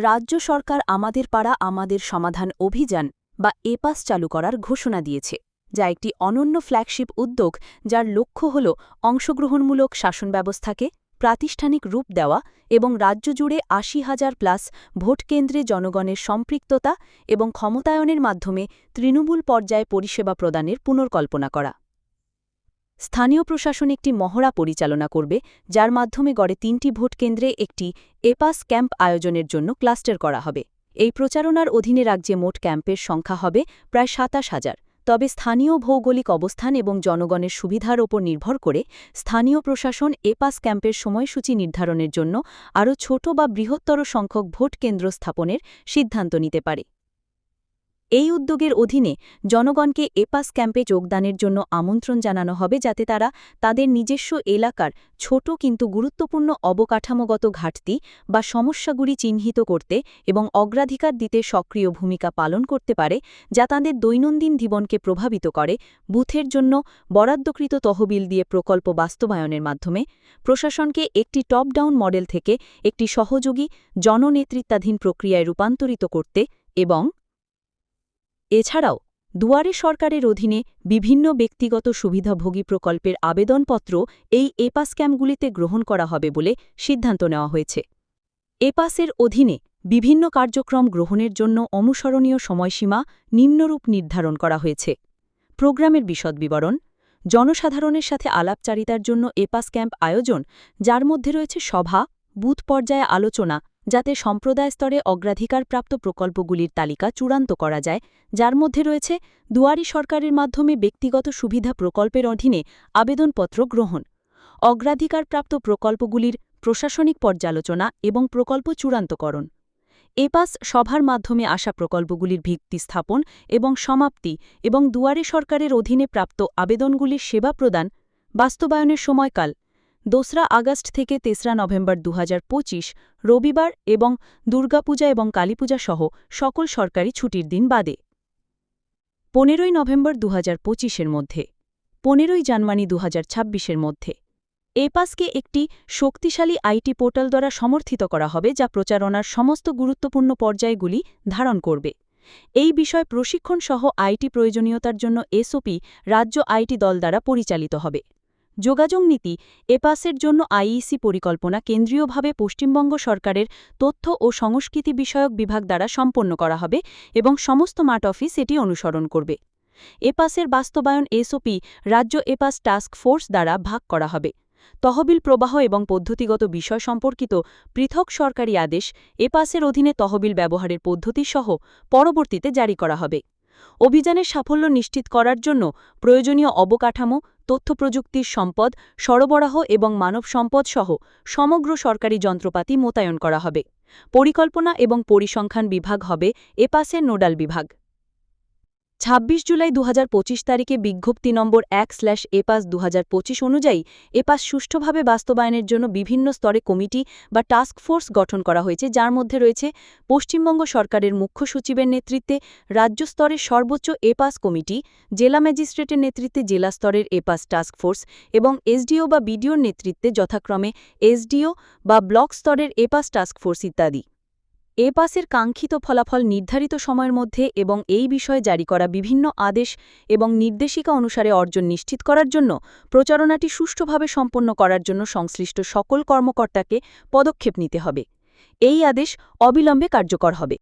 রাজ্য সরকার আমাদের পাড়া আমাদের সমাধান অভিযান বা এপাস চালু করার ঘোষণা দিয়েছে, যা একটি অনন্য ফ্ল্যাগশিপ উদ্যোগ যার লক্ষ্য হল অংশগ্রহণমূলক শাসন ব্যবস্থাকে প্রাতিষ্ঠানিক রূপ দেওয়া এবং রাজ্য জুড়ে আশি হাজার প্লাস ভোটকেন্দ্রে জনগণের সম্পৃক্ততা এবং ক্ষমতায়নের মাধ্যমে তৃণমূল পর্যায়ে পরিষেবা প্রদানের পুনর্কল্পনা করা। স্থানীয় প্রশাসন একটি মহড়া পরিচালনা করবে, যার মাধ্যমে গড়ে তিনটি ভোট কেন্দ্রে একটি এপাস ক্যাম্প আয়োজনের জন্য ক্লাস্টার করা হবে। এই প্রচারণার অধীনে রাজ্যে মোট ক্যাম্পের সংখ্যা হবে প্রায় সাতাশ হাজার। তবে স্থানীয় ভৌগোলিক অবস্থান এবং জনগণের সুবিধার ওপর নির্ভর করে স্থানীয় প্রশাসন এপাস ক্যাম্পের সময়সূচি নির্ধারণের জন্য আরও ছোট বা বৃহত্তর সংখ্যক ভোট কেন্দ্র স্থাপনের সিদ্ধান্ত নিতে পারে। এই উদ্যোগের অধীনে জনগণকে এপাস ক্যাম্পে যোগদানের জন্য আমন্ত্রণ জানানো হবে যাতে তারা তাদের নিজস্ব এলাকার ছোট কিন্তু গুরুত্বপূর্ণ অবকাঠামোগত ঘাটতি বা সমস্যাগুলি চিহ্নিত করতে এবং অগ্রাধিকার দিতে সক্রিয় ভূমিকা পালন করতে পারে, যা তাদের দৈনন্দিন জীবনকে প্রভাবিত করে, বুথের জন্য বরাদ্দকৃত তহবিল দিয়ে প্রকল্প বাস্তবায়নের মাধ্যমে। প্রশাসনকে একটি টপ ডাউন মডেল থেকে একটি সহযোগী, জননেতৃত্বাধীন প্রক্রিয়ায় রূপান্তরিত করতে এবং এছাড়াও, দুয়ারে সরকারের অধীনে বিভিন্ন ব্যক্তিগত সুবিধাভোগী প্রকল্পের আবেদনপত্র এই এপাস ক্যাম্পগুলিতে গ্রহণ করা হবে বলে সিদ্ধান্ত নেওয়া হয়েছে। এপাসের অধীনে বিভিন্ন কার্যক্রম গ্রহণের জন্য অনুসরণীয় সময়সীমা নিম্নরূপ নির্ধারণ করা হয়েছে। প্রোগ্রামের বিশদ বিবরণ, জনসাধারণের সাথে আলাপচারিতার জন্য এপাস ক্যাম্প আয়োজন, যার মধ্যে রয়েছে সভা, বুথ পর্যায়ে আলোচনা যাতে সম্প্রদায় স্তরে অগ্রাধিকারপ্রাপ্ত প্রকল্পগুলির তালিকা চূড়ান্ত করা যায়, যার মধ্যে রয়েছে দুয়ারি সরকারের মাধ্যমে ব্যক্তিগত সুবিধা প্রকল্পের অধীনে আবেদনপত্র গ্রহণ, অগ্রাধিকারপ্রাপ্ত প্রকল্পগুলির প্রশাসনিক পর্যালোচনা এবং প্রকল্প চূড়ান্তকরণ, এপাস সভার মাধ্যমে আসা প্রকল্পগুলির ভিত্তি স্থাপন এবং সমাপ্তি এবং দুয়ারে সরকারের অধীনে প্রাপ্ত আবেদনগুলির সেবা প্রদান, বাস্তবায়নের সময়কাল দোসরা আগস্ট থেকে তেসরা নভেম্বর দু হাজার পঁচিশ, রবিবার এবং দুর্গাপূজা এবং কালীপূজা সহ সকল সরকারি ছুটির দিন বাদে। পনেরোই নভেম্বর দু এর মধ্যে। পনেরোই জানুয়ারি দু এর মধ্যে। এপাসকে একটি শক্তিশালী আইটি পোর্টাল দ্বারা সমর্থিত করা হবে যা প্রচারণার সমস্ত গুরুত্বপূর্ণ পর্যায়গুলি ধারণ করবে। এই বিষয় প্রশিক্ষণ সহ আইটি প্রয়োজনীয়তার জন্য এসওপি রাজ্য আইটি দল দ্বারা পরিচালিত হবে। যোগাযোগ নীতি এপাসের জন্য আইইসি পরিকল্পনা কেন্দ্রীয়ভাবে পশ্চিমবঙ্গ সরকারের তথ্য ও সংস্কৃতি বিষয়ক বিভাগ দ্বারা সম্পন্ন করা হবে এবং সমস্ত মাঠ অফিস এটি অনুসরণ করবে। এপাসের বাস্তবায়ন এসওপি রাজ্য এপাস টাস্ক ফোর্স দ্বারা ভাগ করা হবে। তহবিল প্রবাহ এবং পদ্ধতিগত বিষয় সম্পর্কিত পৃথক সরকারি আদেশ এপাসের অধীনে তহবিল ব্যবহারের পদ্ধতি সহ পরবর্তীতে জারি করা হবে। অভিযানের সাফল্য নিশ্চিত করার জন্য প্রয়োজনীয় অবকাঠামো, তথ্য প্রযুক্তির সম্পদ, সরবরাহ এবং মানব সম্পদ সহ সমগ্র সরকারি যন্ত্রপাতি মোতায়েন করা হবে। পরিকল্পনা এবং পরিসংখ্যান বিভাগ হবে এপাসের নোডাল বিভাগ। ২৬ জুলাই দু হাজার পঁচিশ তারিখে বিজ্ঞপ্তি নম্বর এক স্ল্যাশ এপাস দু হাজার পঁচিশ অনুযায়ী এপাস সুষ্ঠুভাবে বাস্তবায়নের জন্য বিভিন্ন স্তরে কমিটি বা টাস্ক ফোর্স গঠন করা হয়েছে, যার মধ্যে রয়েছে পশ্চিমবঙ্গ সরকারের মুখ্য সচিবের নেতৃত্বে রাজ্য স্তরের সর্বোচ্চ এপাস কমিটি, জেলা ম্যাজিস্ট্রেটের নেতৃত্বে জেলা স্তরের এপাস টাস্ক ফোর্স এবং এসডিও বা বিডিওর নেতৃত্বে যথাক্রমে এসডিও বা ব্লক স্তরের এপাস টাস্ক ফোর্স ইত্যাদি। এ পাসের কাঙ্ক্ষিত ফলাফল নির্ধারিত সময়ের মধ্যে এবং এই বিষয়ে জারি করা বিভিন্ন আদেশ এবং নির্দেশিকা অনুসারে অর্জন নিশ্চিত করার জন্য প্রচারণাটি সুষ্ঠুভাবে সম্পন্ন করার জন্য সংশ্লিষ্ট সকল কর্মকর্তাকে পদক্ষেপ নিতে হবে। এই আদেশ অবিলম্বে কার্যকর হবে।